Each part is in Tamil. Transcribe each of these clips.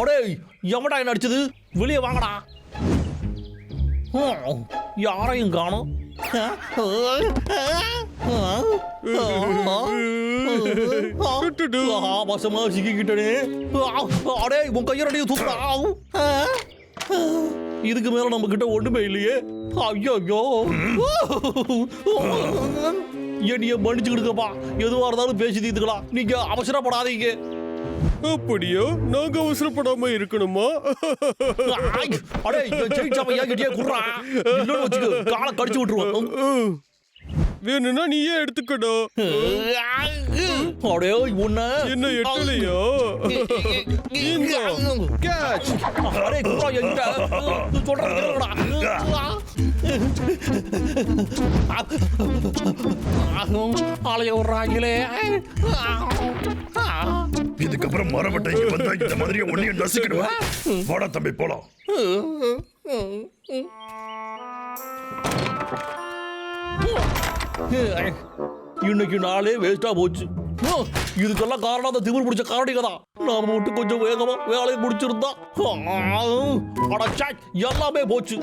அடே எவடா என்ன அடிச்சது வெளியே வாங்கடா யாரையும் காணும் வசமா சிக்கிக்கிட்டனே அடே உன் கையரடியை தூக்குறா இதுக்கு மேல நம்ம கிட்ட ஒண்ணுமே இல்லையே. ஐயோ என்னைய மன்னிச்சுக்கிடுங்கப்பா. எதுவா இருந்தாலும் பேசி தீர்த்துக்கலாம். நீங்க அவசரப்படாதீங்க. அப்படியா? நாங்க அவசரப்படாம இருக்கணுமா? அடே ஜெயிச்சாப்ப ஏன் கிட்டே குடுறா காலை கடிச்சு விட்டுருவோம் வேணும்னா நீயே எடுத்துக்கடா. அடே உன்ன. என்ன எட்டலையா? கேட்ச் அடே சொல்றேன் கேளுடா. ஆளைய விடுறாங்களே இதுக்கப்புறம் மரவட்டை இங்க வந்தா இந்த மாதிரியே ஒன்னையும் நசுக்கிடுவேன் வாடா தம்பி போலாம். இன்னைக்கு நாளே வேஸ்டா போச்சு. இதுக்கெல்லாம் காரணம் அந்த திமிர் பிடிச்ச காரணிக தான். நாம மட்டும் கொஞ்சம் வேகமா வேலையை முடிச்சிருந்தா அடச்சா எல்லாமே போச்சு.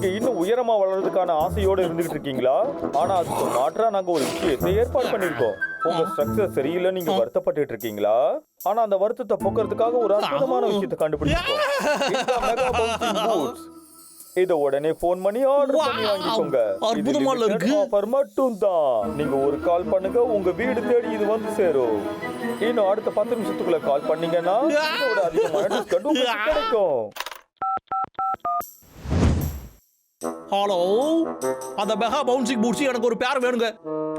நீங்க இன்னும் உயரமா வளர்றதுக்கான ஆசையோட இருந்துகிட்டு இருக்கீங்களா? ஆனா அதுக்கு மாற்றா நாங்க ஒரு விஷயத்தை ஏற்பாடு பண்ணிருக்கோம் உங்க ஸ்ட்ரக்சர் சரியில்லை நீங்க வருத்தப்பட்டுட்டு இருக்கீங்களா? ஆனா அந்த வருத்தத்தை போக்குறதுக்காக ஒரு அற்புதமான விஷயத்தை கண்டுபிடிச்சிருக்கோம். இத உடனே போன் பண்ணி ஆர்டர் பண்ணி. வாங்கிக்கோங்க. அற்புதமா இருக்கு. ஆஃபர் மட்டும் தான் நீங்க ஒரு கால் பண்ணுங்க உங்க வீடு தேடி இது வந்து சேரும். இன்னும் அடுத்த பத்து நிமிஷத்துக்குள்ள கால் பண்ணீங்கன்னா இதோட அதிகமான டிஸ்கவுண்ட் கிடைக்கும். ஹலோ அந்த மெகா பவுன்சிங் பூட்ஸ் எனக்கு ஒரு பேர் வேணுங்க.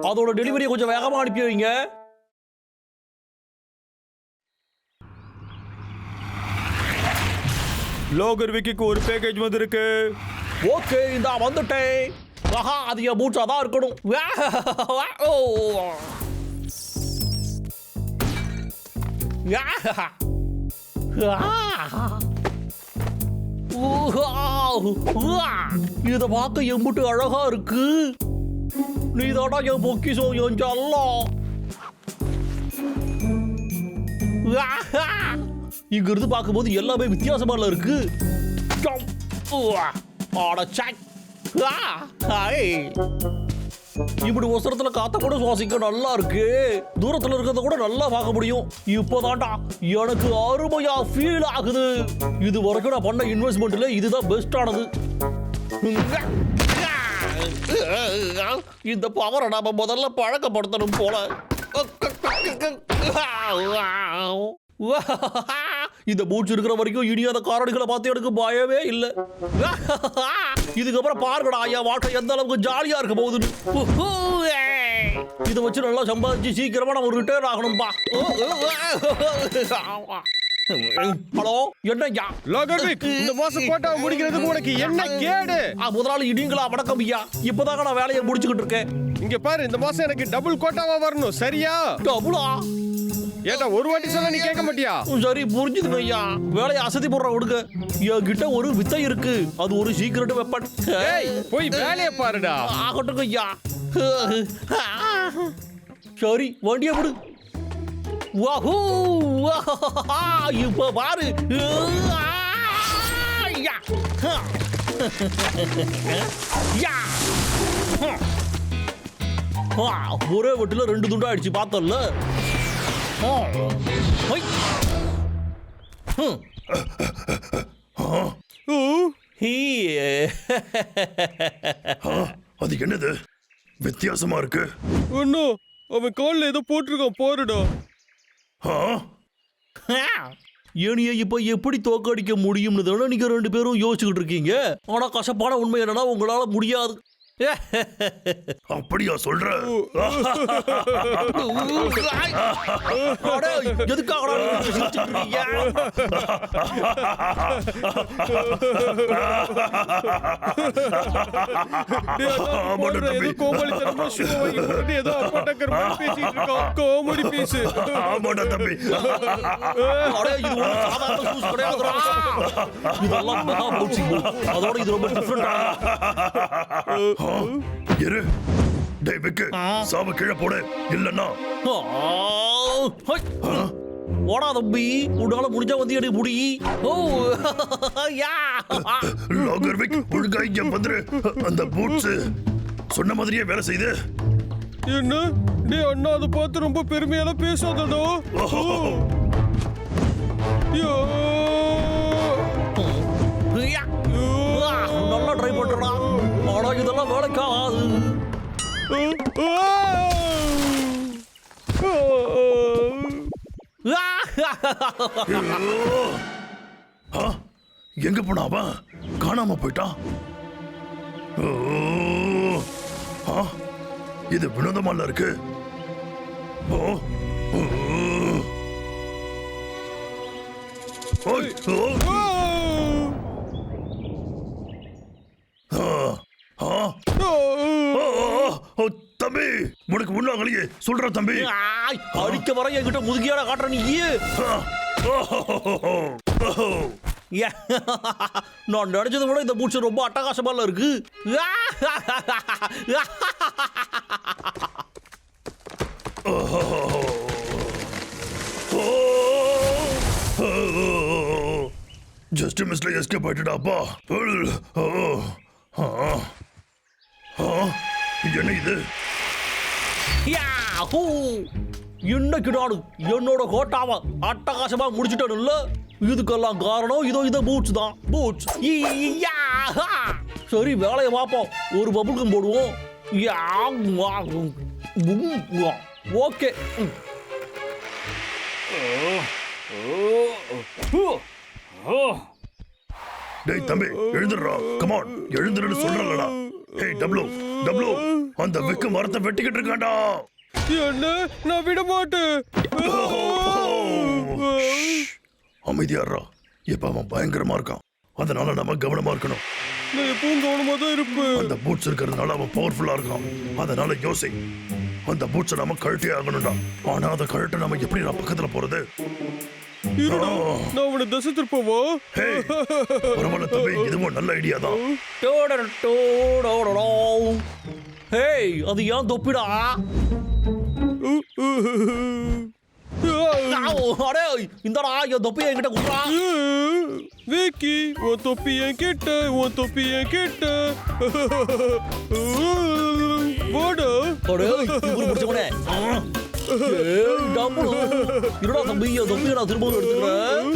அதோட டெலிவரியை கொஞ்சம் வேகமா அனுப்பி வைங்க. லோகர் விக்கிக்கு ஒரு பேக்கேஜ் வந்திருக்கு. ஓகே இந்த வந்துட்டேன். ஆஹா அது என் பூட்ஸா தான் இருக்கணும். ஓ. ஆ. இத பார்க்க எம்புட்டு அழகா இருக்கு. நீ தாடா என் பொக்கிசம் என் செல்லம் இங்கிருந்து இங்க இருந்து பார்க்கும்போது எல்லாமே வித்தியாசமா இருக்கு. ஆட சாய் ஆ. ஹாய். இப்படி ஒசரத்துல காத்த கூட சுவாசிக்க நல்லா இருக்கு. தூரத்துல இருக்கிறத கூட நல்லா பார்க்க முடியும். இப்போதான்டா எனக்கு அருமையா ஃபீல் ஆகுது. இது வரைக்கும் நான் பண்ண இன்வெஸ்ட்மெண்ட்ல இதுதான் பெஸ்டானது இந்த பவரை நாம முதல்ல பழக்கப்படுத்தணும் போல. இந்த மூச்சு இருக்கிற வரைக்கும் இனியாத காரணிகளை பார்த்து எனக்கு பயமே இல்லை. இதுக்கப்புறம் பாருங்கடா என் வாழ்க்கை எந்த அளவுக்கு ஜாலியா இருக்க போகுதுன்னு. இதை வச்சு நல்லா சம்பாதிச்சு சீக்கிரமா நம்ம ரிட்டையர் ஆகணும்பா ஹலோ என்னய்யா லோகர்விக் இந்த மாசம் கோட்டாவை முடிக்கிறதுக்கு உனக்கு என்ன கேடு? முதலாளி நீங்களா வணக்கம் ஐயா. இப்பதாங்க நான் வேலையை முடிச்சுக்கிட்டு இருக்கேன். இங்க பாரு இந்த மாசம் எனக்கு டபுள் கோட்டாவா வரணும் சரியா? டபுளா ஏட்டா ஒரு வாட்டி சொன்னா நீ கேட்க மாட்டியா? சரி புரிஞ்சுதுங்க ஐயா. வேலையை அசதி போடுற விடுங்க என்கிட்ட ஒரு வித்தை இருக்கு. அது ஒரு சீக்கிரட் வெப்பன் ஏய் போய் வேலைய பாருடா. ஆகட்டும் ஐயா. சரி வண்டியை விடு. வாஹூ இப்ப பாரு. ஒரே வெட்டுல ரெண்டு துண்டா அடிச்சு ஆ, அது என்னது? வித்தியாசமா இருக்கு. ஒன்னும் அவன் கால்ல ஏதோ போட்டிருக்கான் பாருடா. ஆ, ஏனியை இப்ப எப்படி தோக்கடிக்க முடியும்னு தானே நீங்க ரெண்டு பேரும் யோசிச்சுக்கிட்டு இருக்கீங்க? ஆனா கசப்பான உண்மை என்னன்னா உங்களால முடியாது. அப்படியா சொல்ற. காமெடி பீஸ் ஆமாடா தம்பி. இதெல்லாம். அதோட இது ரொம்ப இரு. டேய் விக்கு. சாவு கீழே போடு. இல்லன்னா. ஆ, ஹை. ஓடா தம்பி. உன்னால முடிஞ்சா வந்து எனக்கு முடி. ஓ. யா. லாகர் விக் ஒழுங்கா இங்க வந்துரு. அந்த பூட்ஸ் சொன்ன மாதிரியே வேலை செய்து. என்ன? டேய் அண்ணா அதை பார்த்து ரொம்ப பெருமையெல்லாம் பேசாதடா. ஐயோ. யா. நல்லா ட்ரை பண்றா ஆனா இதெல்லாம் வேலைக்காகாது ஆ. ஆ. ஆ, எங்க போனா அவன் காணாம போயிட்டான் ஓ, ஆ, இது வினோதமால இருக்கு ஓ, ஓ. ஓய், ஓ, ஆ. ஆ, ஆ, ஆ. ஓ, ஓ, ஓ, தம்பி உனக்கு முன்னாங்களையே சொல்ற தம்பி. அடிக்க வர என்கிட்ட முதுகியாட காட்டுற நீ. ஆ. நான் நினைச்சதை விட இந்த பூச்சி ரொம்ப அட்டகாசமால இருக்கு. ஜஸ்ட் மிஸ்ல எஸ்கேப் ஆயிட்டுடாப்பா என்ன இது? யாஹூ! இன்னைக்கு நாடு என்னோட கோட்டாவ அட்டகாசமா முடிச்சிட்டேன்ல. இதுக்கெல்லாம் காரணம் இதோ இத பூட்ஸ் தான். பூட்ஸ் ஈயாஹா! சரி வேலையை பார்ப்போம். ஒரு பபுள்கம் போடுவோம். யா, வா, உம், வா. டேய் தம்பி எழுந்துடுறா. கமான் எழுந்துடுன்னு சொல்றலடா ஹேய் டப்ளு டப்ளு அந்த விக்கு மரத்தை வெட்டிக்கிட்டு இருக்கான்டா. என்ன? நான் விட மாட்டேன். அமைதியாடுறா. இப்ப அவன் பயங்கரமா இருக்கான். அதனால நம்ம கவனமா இருக்கணும். நான் எப்பவும் கவனமா தான் இருப்பேன். அந்த பூட்ஸ் இருக்கிறதுனால அவன் பவர்ஃபுல்லா இருக்கான். அதனால யோசி. அந்த பூட்ஸை நம்ம கழட்டியே ஆகணும்டா. ஆனா அதை கழட்ட நம்ம எப்படி நான் பக்கத்துல போறது? இருடா நான் அவனை தசை திருப்பவா பரவாயில்ல தம்பி இதுவும் நல்ல ஐடியா தான் டோடர டோடோடோ. ஹேய் அது ஏன் தொப்பிடா அடே இந்தடா என் தொப்பி என்கிட்ட குடுறா விக்கி உன் தொப்பி என் கிட்ட உன் தொப்பி என் கிட்ட வாடா அடே இவரு பிடிச்சவனே ஏய் டபுள் இருடா தம்பி தொப்பி நான் திரும்ப எடுத்துக்கிறேன்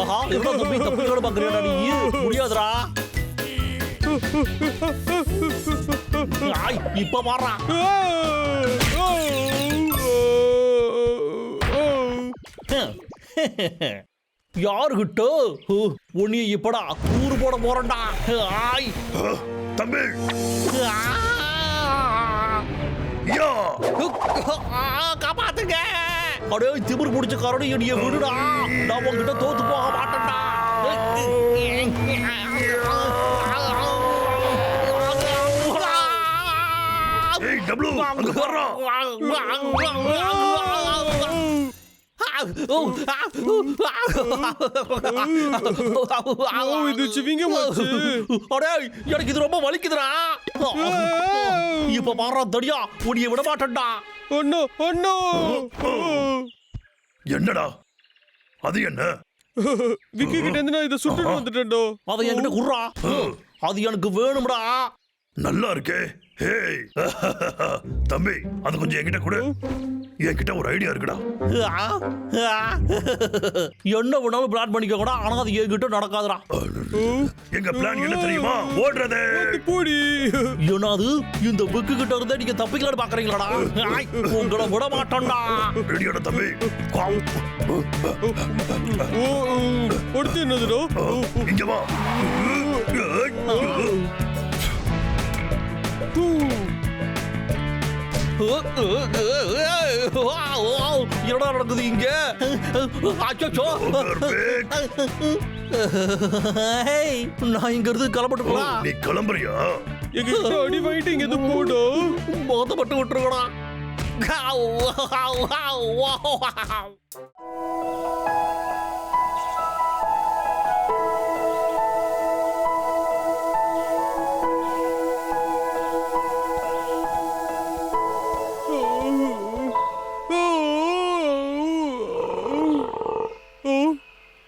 ஆஹா இருடா தம்பி தப்பியோட பாக்குறியா நீ முடியாதுடா இப்ப மாறா யாருகிட்ட உன்னைய இப்படா கூறு போட போறேன்டா ஆய் தம்பி ஆ! யா ஆ, காப்பாத்துங்க. அடே திமிரு பிடிச்ச கரடி என்னைய விடுடா. நான் உன்கிட்ட தோத்து போக மாட்டேன்டா. ஏய் டப்ளு அங்க ஓ, இது சிவிங்கமாச்சு. அடே எனக்கு இது ரொம்ப வலிக்குதுடா. இப்ப மாறா தடியா உன்னைய விட மாட்டேன்டா அண்ணா அண்ணா என்னடா? அது என்ன? விக்கி கிட்ட இருந்து நான் இதை சுட்டுட்டு வந்துட்டேன்டா. அதை என்கிட்ட குடுறா. அது எனக்கு வேணும்டா. நல்லா இருக்கே. ஹேய் தம்பி அது கொஞ்சம் என்கிட்ட கொடு என்கிட்ட ஒரு ஐடியா இருக்குடா என்ன வேணாலும் பிளான் பண்ணிக்க கூட ஆனா அது என்கிட்ட நடக்காதுடா எங்க பிளான் என்ன தெரியுமா ஓடுறது போடி என்னது இந்த புக்கு கிட்ட இருந்தே நீங்க தப்பிக்கலான்னு பாக்குறீங்களாடா உங்களை விட மாட்டோம்டா ரெடியோட தம்பி ஓ என்னதுடா இங்க வா என்னடா நடக்குது இங்க? அச்சோ நான் இங்க இருந்து கிளம்பட்டுங்களா நீ கிளம்புறியா? எங்க அடி வாங்கிட்டு இங்க இருந்து போடா முகத்தை மட்டும் விட்டுருக்கடா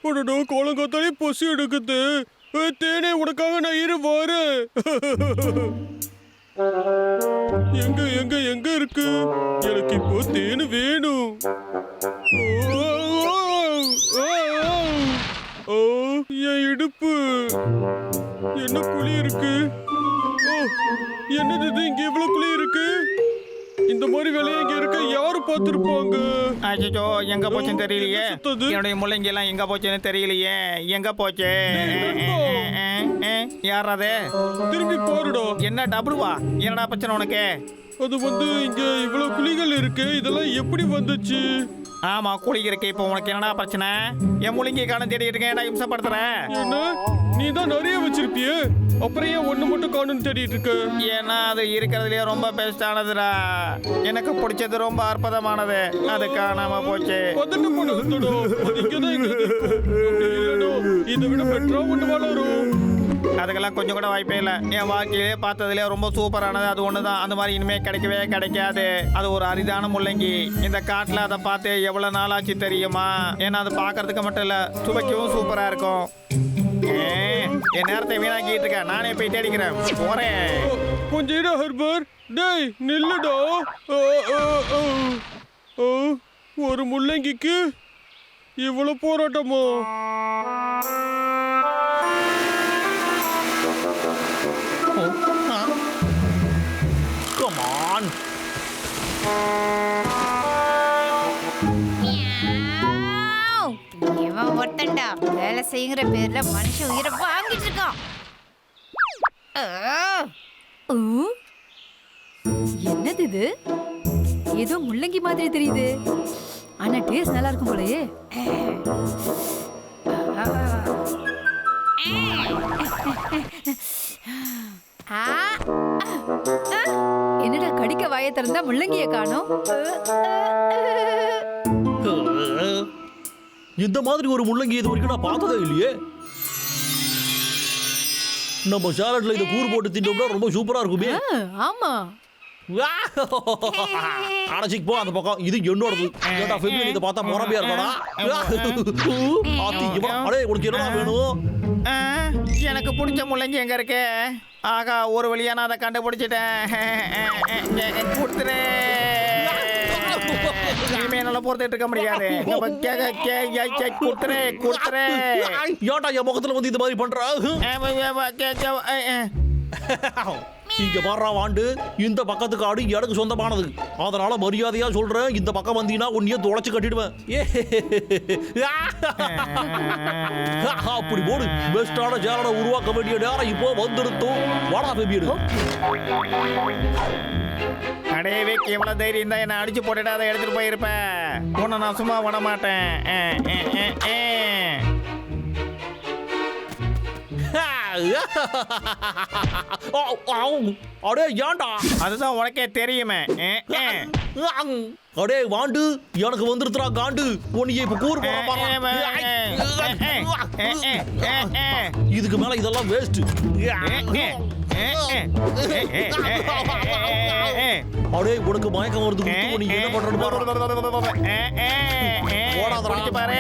உடனே கோலங்காத்தாலே பசி எடுக்குது. தேனே உனக்காக நான் இரு வரேன் எங்க எங்க எங்க இருக்கு? எனக்கு இப்போ தேனு வேணும். ஓ, ஓ, ஓ, ஓ, என் இடுப்பு. என்ன குழி இருக்கு? ஓ என்னது இங்க இவ்வளவு குழி இருக்கு? இந்த மாதிரி வேலையை இங்க இருக்க யாரு பார்த்திருப்பாங்க? அச்சோ எங்க போச்சுன்னு தெரியலையே? என்னுடைய முள்ளங்கி எல்லாம் எங்க போச்சுன்னு தெரியலையே. எங்க போச்சு? யார் அது? திரும்பி பாருடா. என்ன டபுள்வா? என்னடா பிரச்சனை உனக்கு? அது வந்து இங்க இவ்வளவு குழிகள் இருக்கு. இதெல்லாம் எப்படி வந்துச்சு? ஆமா குளிக்கிறக்கு இப்போ உனக்கு என்னடா பிரச்சனை? என் முள்ளங்கி காணும் தேடிட்டு இருக்கேன் ஏன்டா இம்சப்படுத்துற? என்ன? நீ தான் நிறைய வச்சிருப்பியே? அப்புறம் ஏன் ஒண்ணு மட்டும் காணும்னு தேடிட்டு இருக்க? ஏன்னா அது இருக்கிறதுலயே ரொம்ப பெஸ்டானதுடா எனக்கு பிடிச்சது ரொம்ப அற்புதமானது. அது காணாம போச்சு. அப்படி இல்லைனா இதை விட பெட்டரா ஒண்ணு வளரும் அதுக்கெல்லாம் கொஞ்சம் கூட வாய்ப்பே இல்லை. என் வாழ்க்கையிலே பார்த்ததுலே ரொம்ப சூப்பரானது. அது ஒன்று தான் அந்த மாதிரி இனிமேல் கிடைக்கவே கிடைக்காது. அது ஒரு அரிதான முள்ளங்கி. இந்த காட்டில் அதை பார்த்து எவ்வளோ நாளாச்சு தெரியுமா? ஏன்னா அது பார்க்கறதுக்கு மட்டும் இல்லை சுவைக்கவும் சூப்பராக இருக்கும். ஏ, என் நேரத்தை வீணாக்கிட்டு இருக்கேன் நானே போய் தேடிக்கிறேன். போறேன். கொஞ்சம் ஹர்பர். டேய் நில்லுடா. ஒரு முள்ளங்கிக்கு இவ்வளவு போராட்டமோ? வேலை செய்யுங்கிற பேர்ல மனுஷன் உயிரை வாங்கிட்டு இருக்கான். என்னது இது? ஏதோ முள்ளங்கி மாதிரி தெரியுது. ஆனா டேஸ்ட் நல்லா இருக்கும் போலயே. என்னடா கடிக்க வாயை திறந்தா முள்ளங்கிய காணோம்? இந்த மாதிரி ஒரு முள்ளங்கி இது வரைக்கும் நான் பார்த்ததே இல்லையே. நம்ம சாலட்ல இதை கூறு போட்டு தின்னோம்னா ரொம்ப சூப்பரா இருக்குமே. ஆமா. அடைச்சிக்கு போ அந்த பக்கம். இது என்னோடது. இதை பார்த்தா முறமையா இருக்கடா? ஆத்தி இவன் அடே உனக்கு என்னடா வேணும்? எனக்கு பிடிச்ச முள்ளங்கி எங்க இருக்கு? ஆகா ஒரு வழியா நான் அதை கண்டுபிடிச்சிட்டேன். கொடுத்துரு. இனிமே என்னால பொறுத்துட்டு இருக்க முடியாது. ஏன்டா என் முகத்துல வந்து இந்த மாதிரி பண்ற? இங்க பாடுறா வாண்டு. இந்த பக்கத்து காடு எனக்கு சொந்தமானது. அதனால மரியாதையா சொல்றேன். இந்த பக்கம் வந்தீங்கன்னா உன்னையே தொலைச்சு கட்டிடுவேன். அப்படி போடு. பெஸ்டான சேனலை உருவாக்க வேண்டிய நேரம் இப்போ வந்துடுத்தோம் வாடா பேபியடு அடேவே எவ்வளவு தைரியம் தான் என்ன அடிச்சு போட்டுட்டு அதை எடுத்துட்டு போயிருப்பேன் உன்னை நான் சும்மா விட மாட்டேன். அடே ஏன்டா அதுதான் உனக்கே தெரியுமே. அடே வாண்டு எனக்கு வந்துருத்துறா காண்டு உன்னைய இப்ப கூறு இதுக்கு மேல இதெல்லாம் வேஸ்ட் அடே உனக்கு மயக்கம் வருது நீ என்ன பாரு குடிச்சு பாரு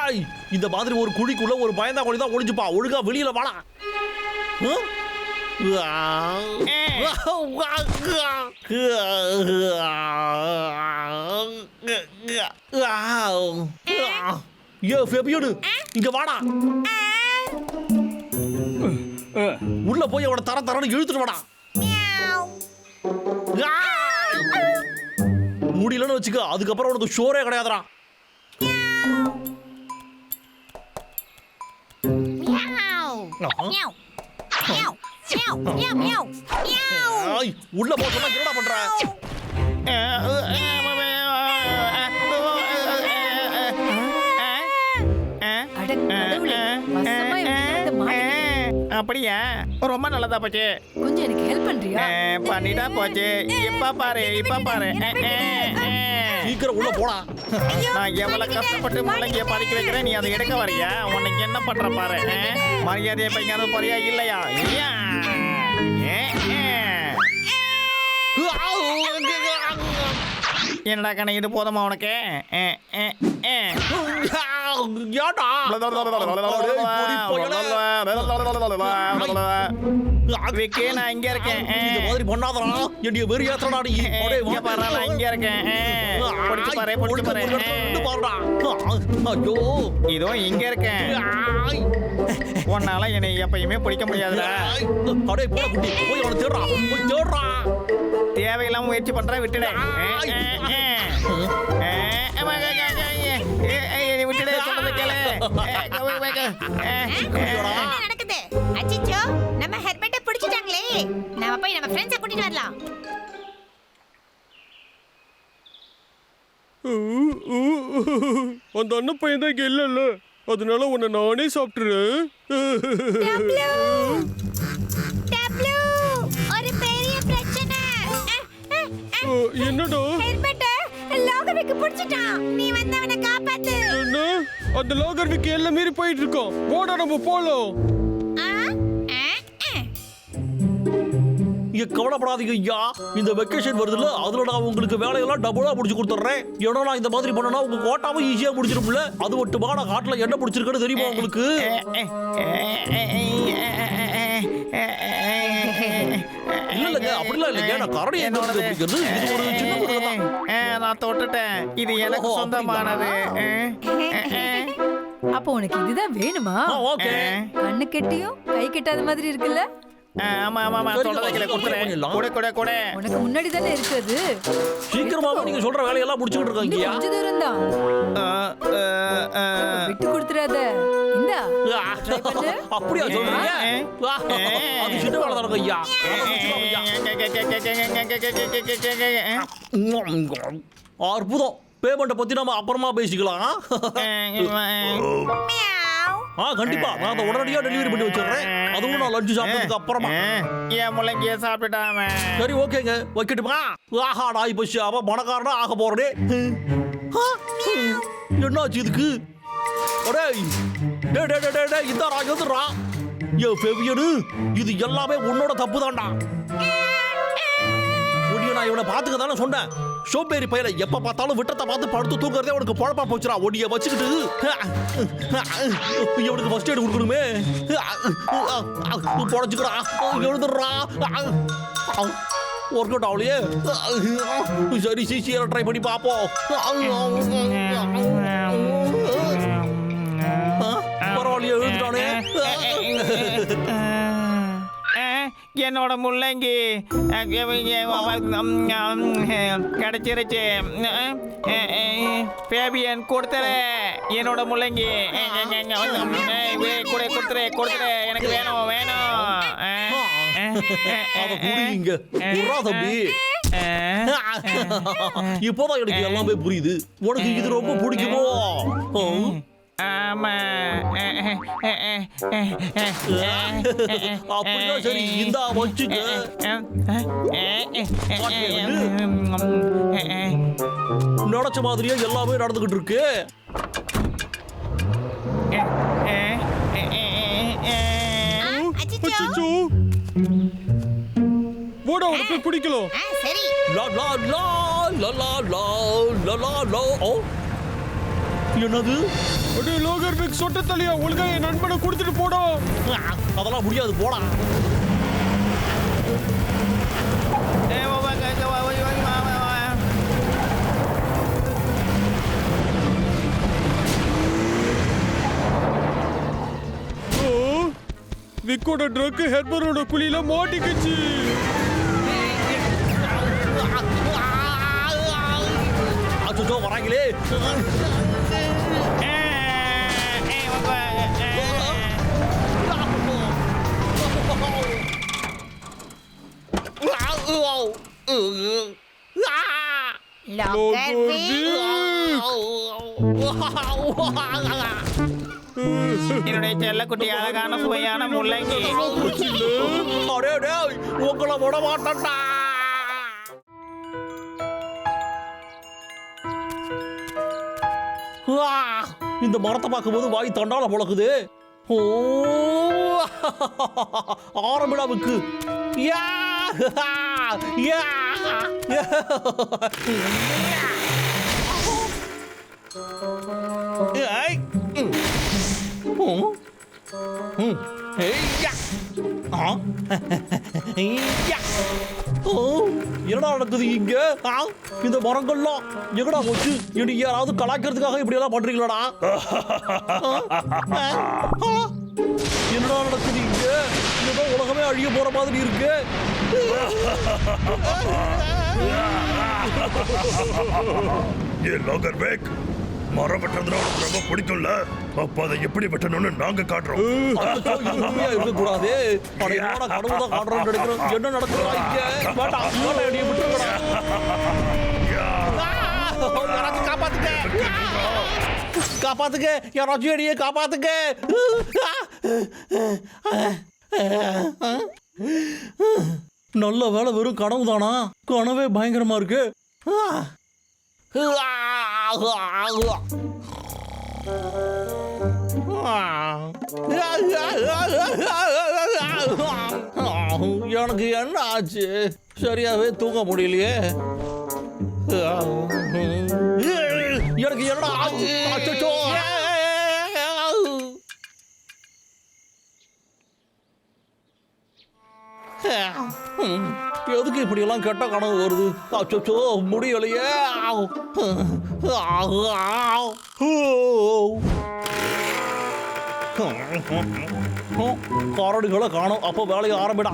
ஏய், இந்த மாதிரி ஒரு குழிக்குள்ள ஒரு பயந்தா கோழி தான் ஒளிஞ்சுப்பா. ஒழுங்கா வெளியில வாடா. ஏ ஃபெபியோடு இங்க வாடா. உள்ள போய் அவனை தர தரன்னு இழுத்துட்டு வாடா. முடியலன்னு வச்சுக்க அதுக்கப்புறம் உனக்கு ஷோரே கிடையாதுடா. மியாவ் மியாவ் மியாவ் மியாவ் மியாவ் மியாவ் ஆய், உள்ள போ சொன்னா என்னடா பண்ற அட கடவுளே வசமா இவனுக்கு மாட்டிக்கிட்டேன். அப்படியா ரொம்ப நல்லதா போச்சு கொஞ்சம் எனக்கு ஹெல்ப் பண்றியா பண்ணிட்டா போச்சு இப்ப பாரு இப்ப பாரு. சீக்கிரம் உள்ள போடா நான் எவ்வளவு கஷ்டப்பட்டு முள்ளங்கிய பறிக்க வைக்கிறேன் நீ அதை எடுக்க வரியா உனக்கு என்ன பண்ற பாரு? மரியாதையை பையன் போறியா இல்லையா. என்னடா கண்ணு இது போதுமா உனக்கு அஹ், அஹ். ஏடா விக்கி, நான் இங்க இருக்கேன். இந்த மாதிரி பண்ணாதடா என்னைய வெறி ஏத்தடா நீ. அடே, இங்க பாரு, நான் இங்க இருக்கேன். பிடிச்சு பாரு பிடிச்சு பாரு. அஹ். பாருடா. ஐயோ. இதோ இங்க இருக்கேன். உன்னால என்னை எப்பயுமே பிடிக்க முடியாதுடா. அடே போட குட்டி. போய் அவனை போய் தேவையில்லாம முயற்சி பண்ற விட்டுடு. விட்டுடு சொல்றது கேளு. நாம போய் நம்ம ஃப்ரெண்ட்ஸை கூட்டிட்டு வரலாம். அந்த அண்ணன் பையன் தான் இங்க இல்லைல்ல. அதனால உன்னை நானே சாப்பிட்டுறேன். ஒரு பெரிய பிரச்சனை. என்னடா? லாகருக்கு பிடிச்சிட்டான். நீ வந்து அவனை காப்பாத்து. என்ன? அந்த லாகர் விக்கி எல்லாம் மீறி போயிட்டு இருக்கோம். போடா நம்ம போலாம். இங்க கவலைப்படாதீங்க ஐயா. இந்த வெக்கேஷன் வருதுல்ல அதுல நான் உங்களுக்கு வேலையெல்லாம் டபுளா முடிச்சு கொடுத்துட்றேன் ஏன்னா நான் இந்த மாதிரி பண்ணனா உங்க கோட்டாவும் ஈஸியா முடிச்சிரும்ல அது மட்டுமா நான் காட்டுல என்ன பிடிச்சிருக்குன்னு தெரியுமா உங்களுக்கு? இல்ல இல்லங்க அப்படிலாம் இல்லைங்க. நான் கரடி பிடிக்கிறது? இது ஒரு சின்ன தான். நான் தொட்டுட்டேன். இது எனக்கு சொந்தமானது. அப்போ உனக்கு இதுதான் வேணுமா? கண்ணு கெட்டியும் கை கெட்டாத மாதிரி இருக்குல்ல? ஆமா ஆமா ஆமா சொல்றதை கேளு பண்ணிடலாம். கூட கூட கூட உனக்கு முன்னாடி தானே இருக்குது சீக்கிரமாவே நீங்க சொல்ற வேலையெல்லாம் முடிச்சுக்கிட்டு இன்னும் இருக்காங்கய்யா கொஞ்ச தூரம் தான் அஹ், அஹ், அஹ். விட்டு கொடுத்துறாத இந்தா பண்ணு. அப்படியா சொல்றீங்க அது சின்ன வேலை ஐயா. அற்புதம் பேமெண்ட்டை பத்தி நம்ம அப்புறமா பேசிக்கலாம். ஆ கண்டிப்பா. நான் அதை உடனடியா டெலிவரி பண்ணி வச்சிடுறேன். அதுவும் நான் லஞ்சு சாப்பிட்டதுக்கு அப்புறமா. என் முள்ளங்கிய சாப்பிட்டுட்டாம சரி ஓகேங்க. வைக்கட்டுமா? ஆஹா நான் இப்போ அவன் பணக்காரனா ஆக போறே என்னாச்சு இதுக்கு? அடே டே டே டே டே டே இந்த ரா எதுரா ஏ ஃபெவியனு இது எல்லாமே உன்னோட தப்பு தான்டா பார்த்துக்க தானே சொன்னேன். சோம்பேறி பையில எப்ப பார்த்தாலும் விட்டத்தை பார்த்து படுத்து தூங்குறதே உனக்கு பொழப்பா போச்சுடா. ஒடிய வச்சுக்கிட்டு இவனுக்கு ஃபர்ஸ்ட் எய்ட் கொடுக்கணுமே. பொழைச்சுக்கிறா. எழுதுடுறா ஒர்க் அவுட் ஆகலையே. சரி சிசியரை ட்ரை பண்ணி பார்ப்போம். என்னோட முள்ளங்கி கிடைச்சிருச்சு பேபியன் கொடுத்துரு என்னோட முள்ளங்கி கூட கொடுத்துரு கொடுத்துரு எனக்கு வேணும் வேணும் இப்போதான் எனக்கு எல்லாமே புரியுது உனக்கு இது ரொம்ப பிடிக்குமோ? ஆமா அப்படின்னா சரி இந்தா வச்சுக்க நினைச்ச மாதிரியே எல்லாமே நடந்துகிட்டு இருக்கு போடா உனக்கு போய் பிடிக்கலாம் ஆ, சரி லா லா லா லா லா லா லா லா லா ஓ என்னது? அடே லோகர் பிக் சொட்ட தலையா ஒழுங்கா என் நண்பனை கொடுத்துட்டு போடா. அதெல்லாம் முடியாது போடா. விக்கோட ட்ரக் ஹெர்பரோட குழியில மாட்டிக்கிச்சு. அச்சோ வராங்களே. என்னுடைய செல்லக்குட்டி அழகான சுவையான முள்ளங்கி. அடே டேய் உங்களை விட மாட்டேன்டா. இந்த மரத்தை பார்க்கும்போது வாய் தண்டால புழக்குது ஓ ஆரம்பிடாவுக்கு. யா யா. ம். ம். ஆ. ஐயா. ஓ, என்னடா நடக்குது இங்க ஆ, இந்த மரங்கள்லாம் எங்கடா போச்சு இனி யாராவது கலாய்க்கிறதுக்காக இப்படி எல்லாம் பண்றீங்களாடா என்னடா நடக்குது இங்க ஏதோ உலகமே அழிய போற மாதிரி இருக்கு ஏ லாகர் பேக் மரம் வெட்டுறதுனா உனக்கு ரொம்ப பிடிக்கும்ல? அப்ப அதை எப்படி வெட்டணும்னு நாங்க காட்டுறோம். காட்டுறோம்னு நினைக்கிறோம். என்ன நடக்குதா இங்க காப்பாத்துக்க காப்பாத்துக்க யாராச்சும் என்னைய காப்பாத்துக்க நல்ல வேலை வெறும் கனவு தானா கனவே பயங்கரமா இருக்கு. எனக்கு என்ன ஆச்சு சரியாவே தூங்க முடியலையே. எனக்கு என்ன ஆச்சு அச்சச்சோ. எதுக்கு இப்படி எல்லாம் கெட்ட கனவு வருது? அச்சோ முடியலையே. கரடுகளை காணும். அப்போ வேலையை ஆரம்பிடா.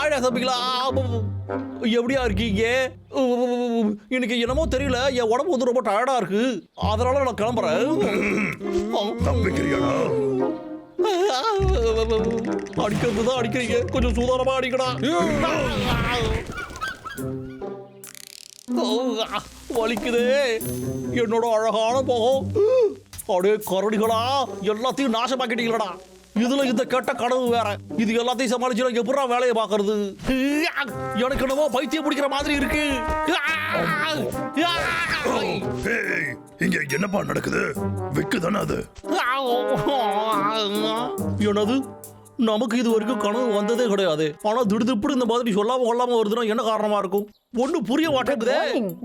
ஆழ தம்பிங்களா எப்படியா இருக்கீங்க? எனக்கு என்னமோ தெரியல என் உடம்பு வந்து ரொம்ப டயர்டா இருக்கு. அதனால நான் கிளம்புறேன். தப்பிக்கிறியாடா? அடிக்கிறது தான் அடிக்கிறீங்க. கொஞ்சம் சூதானமா அடிக்கடா வலிக்குதே. என்னோட அழகான போகும் அடே கரடிகளா எல்லாத்தையும் நாசமாக்கிட்டீங்களடா. இதுல இந்த கெட்ட கனவு வேற. இது எல்லாத்தையும் சமாளிச்சு எப்படா வேலையை பார்க்கறது? எனக்கு என்னமோ பைத்தியம் பிடிக்கிற மாதிரி இருக்கு. இங்க என்னப்பா நடக்குது? விக்கு தானே அது? என்னது? நமக்கு இது வரைக்கும் கனவு வந்ததே கிடையாது. ஆனா திடுதிப்புடு இந்த மாதிரி சொல்லாம கொள்ளாம வருதுன்னா என்ன காரணமா இருக்கும்? ஒண்ணு புரிய மாட்டேங்குதே.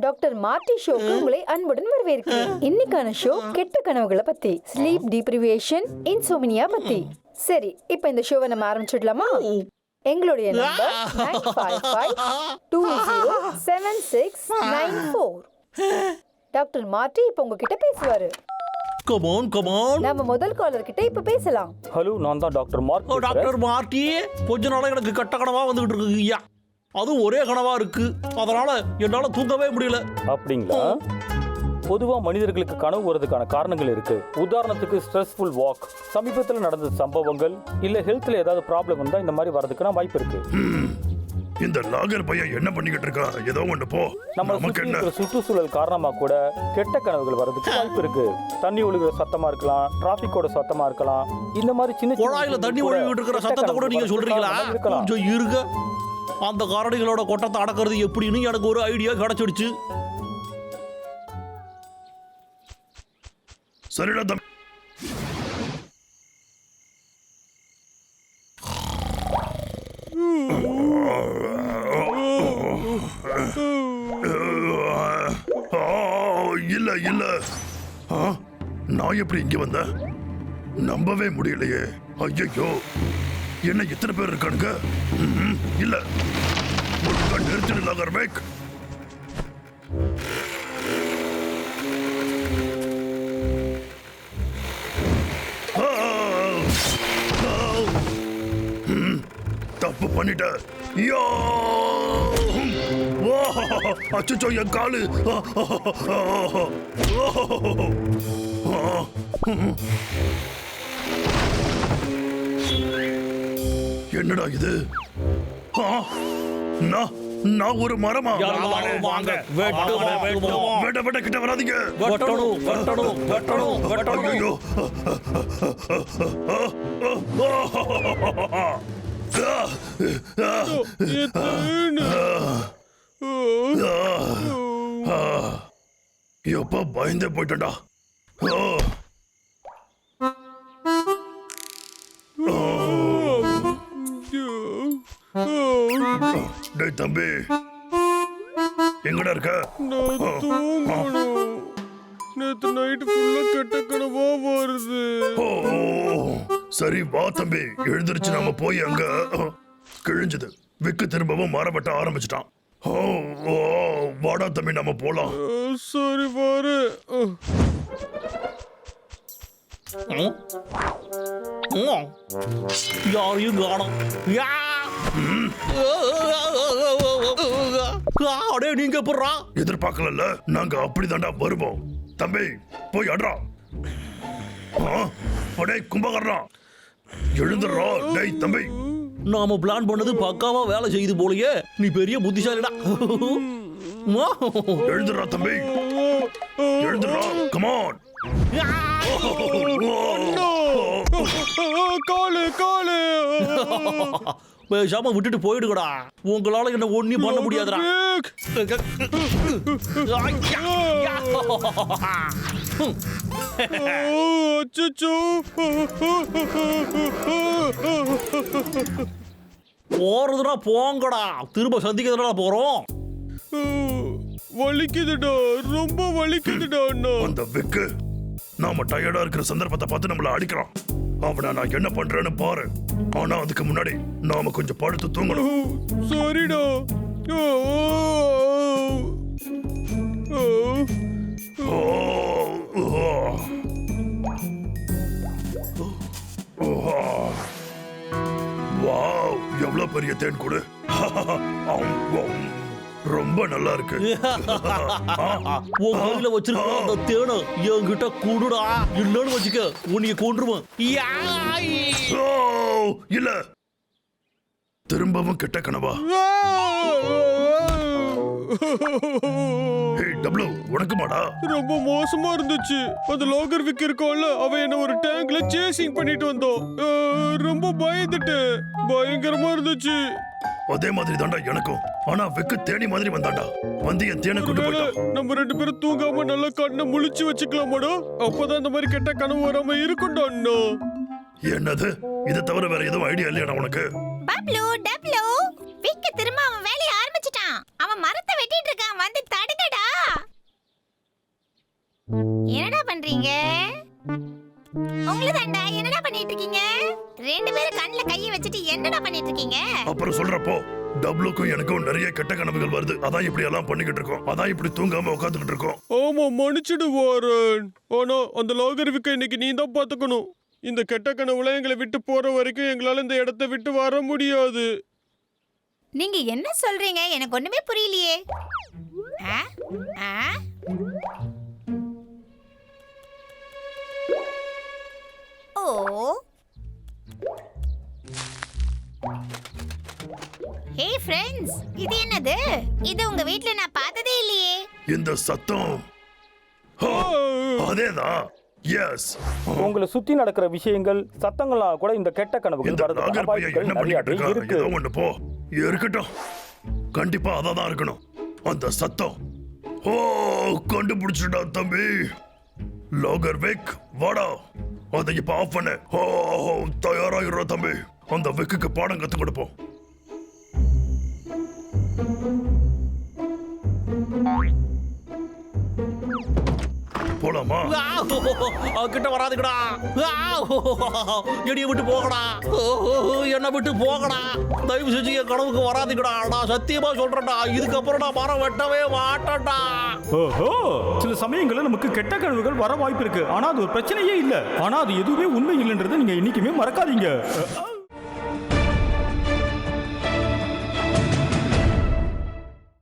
டாக்டர் மார்டி ஷோக்கு உங்களை அன்புடன் வரவேற்கிறேன். இன்னைக்கான ஷோ கெட்ட கனவுகளை பத்தி. ஸ்லீப் டிப்ரிவேஷன் இன்சோமினியா பத்தி. சரி இப்போ இந்த ஷோவை நம்ம ஆரம்பிச்சிடலாமா? எங்களுடைய number nine five five two zero seven six nine four doctor Marty இப்போ உங்ககிட்ட பேசுவாரு. கமான் கமான் நம்ம முதல் காலர் கிட்ட இப்ப பேசலாம். ஹலோ நான் தான் டாக்டர் மார்க் ஓ. டாக்டர் மார்ட்டி கொஞ்ச நாளா எனக்கு கட்ட கனவா வந்துகிட்டு இருக்கு ஐயா. அதுவும் ஒரே கனவா இருக்கு. அதனால என்னால தூங்கவே முடியல. அப்படிங்களா? பொதுவா மனிதர்களுக்கு கனவு வரதுக்கான காரணங்கள் இருக்கு. உதாரணத்துக்கு ஸ்ட்ரெஸ்ஃபுல் வாக் சமீபத்தில் நடந்த சம்பவங்கள் இல்ல ஹெல்த்ல ஏதாவது ப்ராப்ளம் இருந்தா இந்த மாதிரி வரதுக்கான வாய்ப்பு இருக்கு. இந்த லாகர் பையன் என்ன பண்ணிக்கிட்டு இருக்கான் ஏதோ ஒண்ணு போ. நம்ம நமக்கு சுற்றி என்ன? சுற்றுச்சூழல் காரணமா கூட கெட்ட கனவுகள் வரதுக்கு வாய்ப்பு இருக்கு. தண்ணி ஒழுகுற சத்தமா இருக்கலாம் டிராபிக்கோட சத்தமா இருக்கலாம். இந்த மாதிரி சின்ன சின்ன குழாயில தண்ணி கூட ஒழுகிட்டு இருக்கிற சத்தத்தை கூட நீங்க சொல்றீங்களா? கொஞ்சம் இருங்க. அந்த கரடிகளோட கொட்டத்தை அடக்கிறது எப்படின்னு எனக்கு ஒரு ஐடியா கிடைச்சிடுச்சு. சரிடா தம்பி. இல்ல இல்ல. நான் எப்படி இங்க வந்தேன்? நம்பவே முடியலையே. ஐயோ என்ன எத்தனை பேர் இருக்கானுங்க? இல்ல. ஒழுங்கா நிறுத்திடல கர்மேக் தப்பு பண்ணிட்ட. யோ! அச்சோ என் காலு. ஆ, ஆ, ஆ, ஆ. ஆ. என்னடா இது? ஆ, நான் ஒரு மரமா? வாங்க வேட்ட வேட்ட கிட்ட வராதீங்க. வெட்டணும் வெட்டணும் வெட்டணும் வெட்டணும். எப்ப பயந்தே போயிட்டேன்டா ஆ. டேய் தம்பி எங்கடா இருக்க? நேத்து நைட்டு ஃபுல்லா கெட்ட கனவா வருது. சரி வா தம்பி. எழுந்திருச்சு நாம போய் அங்க கிழிஞ்சது. விக்கு திரும்பவும் மரம் வெட்ட ஆரம்பிச்சிட்டான். வாடா தம்பி நம்ம போலாம். சரி பாரு. யாரையும் காணோம். அடே நீங்க எப்படா எதிர்பார்க்கல நாங்க அப்படிதாண்டா வருவோம். தம்பி போய் அட்றா. ஆ, அடே கும்பகர்ணா. எழுந்துடுறா. டேய் தம்பி. நாம பிளான் பண்ணது பக்காவா வேலை செய்யுது போலயே. நீ பெரிய புத்திசாலிடா. மா. எழுந்துடுறா தம்பி. எழுந்துடுறா. கமான் காலு காலு. பேசாம விட்டுட்டு போயிடுங்கடா. உங்களால என்ன ஒண்ணும் பண்ண முடியாதுடா. போறதுனா போங்கடா. திரும்ப சந்திக்கிறதுடா போறோம். வலிக்குதுடா. ரொம்ப வலிக்குதுடா அண்ணா. அந்த விக்கு. நாம டயர்டா இருக்கிற சந்தர்ப்பத்தை பார்த்து நம்மள அடிக்கிறான். அவனை நான் என்ன பண்றேன்னு பாரு. ஆனா அதுக்கு முன்னாடி நாம கொஞ்சம் படுத்து தூங்கணும். சரிடா. வாவ் எவ்வளவு பெரிய தேன் கூடு. ரொம்ப நல்லா இருக்கு உன் கையில வச்சிருக்க அந்த தேனை என்கிட்ட கூடுடா. இல்லன்னு வச்சுக்க உன்னைய! ஓ, இல்ல. திரும்பவும் கெட்ட கனவா? ஹே டப்ளு உனக்குமாடா ரொம்ப மோசமா இருந்துச்சு. அந்த லோகர் விக் இருக்கோம்ல அவன் என்ன ஒரு டேங்க்ல சேசிங் பண்ணிட்டு வந்தோம் ரொம்ப பயந்துட்டேன். பயங்கரமா இருந்துச்சு. அதே மாதிரி தாண்டா எனக்கும். ஆனா வெக்கு தேனி மாதிரி வந்தாண்டா வந்து என் தேனை கொண்டு போயிட்டான். நம்ம ரெண்டு பேரும் தூங்காம நல்லா கண்ணை முழிச்சு வச்சுக்கலாமாடா? அப்பதான் இந்த மாதிரி கெட்ட கனவு வராம இருக்கும்டா அண்ணா. என்னது? இதை தவிர வேற எதுவும் ஐடியா இல்லையாடா உனக்கு? பப்ளு டப்ளு. விக்க திரும்ப அவன் வேலையை ஆரம்பிச்சிட்டான். அவன் மரத்தை வெட்டிட்டு இருக்கான். வந்து தடுங்கடா. என்னடா பண்றீங்க? உங்களுதாண்டா என்னடா பண்ணிட்டு இருக்கீங்க? ரெண்டு பேரும் கண்ணுல கையை வச்சுட்டு என்னடா பண்ணிட்டு இருக்கீங்க அப்புறம் சொல்றப்போ டப்ளுக்கும் எனக்கும் நிறைய கெட்ட கனவுகள் வருது. அதான் இப்படி எல்லாம் பண்ணிக்கிட்டு இருக்கோம். அதான் இப்படி தூங்காம உட்காந்துக்கிட்டு இருக்கோம். ஆமா மன்னிச்சிடு வாரன். ஆனா அந்த லாகர் விக்க இன்னைக்கு நீ தான் பாத்துக்கணும் இந்த கெட்ட கனவுல எங்களை விட்டு போற வரைக்கும் எங்களால இந்த இடத்த விட்டு வர முடியாது. நீங்க என்ன சொல்றீங்க? எனக்கு ஒண்ணுமே புரியலையே. ஆ? ஆ? ஓ ஹே ஃப்ரெண்ட்ஸ் இது என்னது? இது உங்க வீட்ல நான் பார்த்ததே இல்லையே. இந்த சத்தம். ஆ, அதேதான் எஸ் உங்களை சுத்தி நடக்கிற விஷயங்கள் சத்தங்கள்லாம் கூட இந்த கெட்ட கனவுகள் இந்த வரதுக்கான பையன் வாய்ப்புகள் என்ன நிறையவே இருக்கா இருக்கு? ஏதோ ஒண்ணு போ. இருக்கட்டும். கண்டிப்பா அதான் இருக்கணும். அந்த சத்தம். ஓ கண்டுபிடிச்சிட்டா தம்பி. லோகர் வெக் வாடா. அதை இப்ப ஆஃப் பண்ணு. ஓ தயாராகிடுறா தம்பி. அந்த வெக்குக்கு பாடம் கத்து கொடுப்போம். போலாமா? கிட்ட வராதுங்கடா. ஆ, ஓ, ஓ, என்னைய விட்டு போகடா. என்னை விட்டு போகடா. தயவு செஞ்சு என் கனவுக்கு வராதுங்கடா. நான் சத்தியமா சொல்றேன்டா. இதுக்கப்புறம் நான் மரம் வெட்டவே மாட்டேன்டா. ஓஹோ சில சமயங்கள்ல நமக்கு கெட்ட கனவுகள் வர வாய்ப்பு இருக்கு. ஆனா அது ஒரு பிரச்சனையே இல்ல. ஆனா அது எதுவுமே உண்மை இல்லைன்றதை நீங்க என்னைக்குமே மறக்காதீங்க.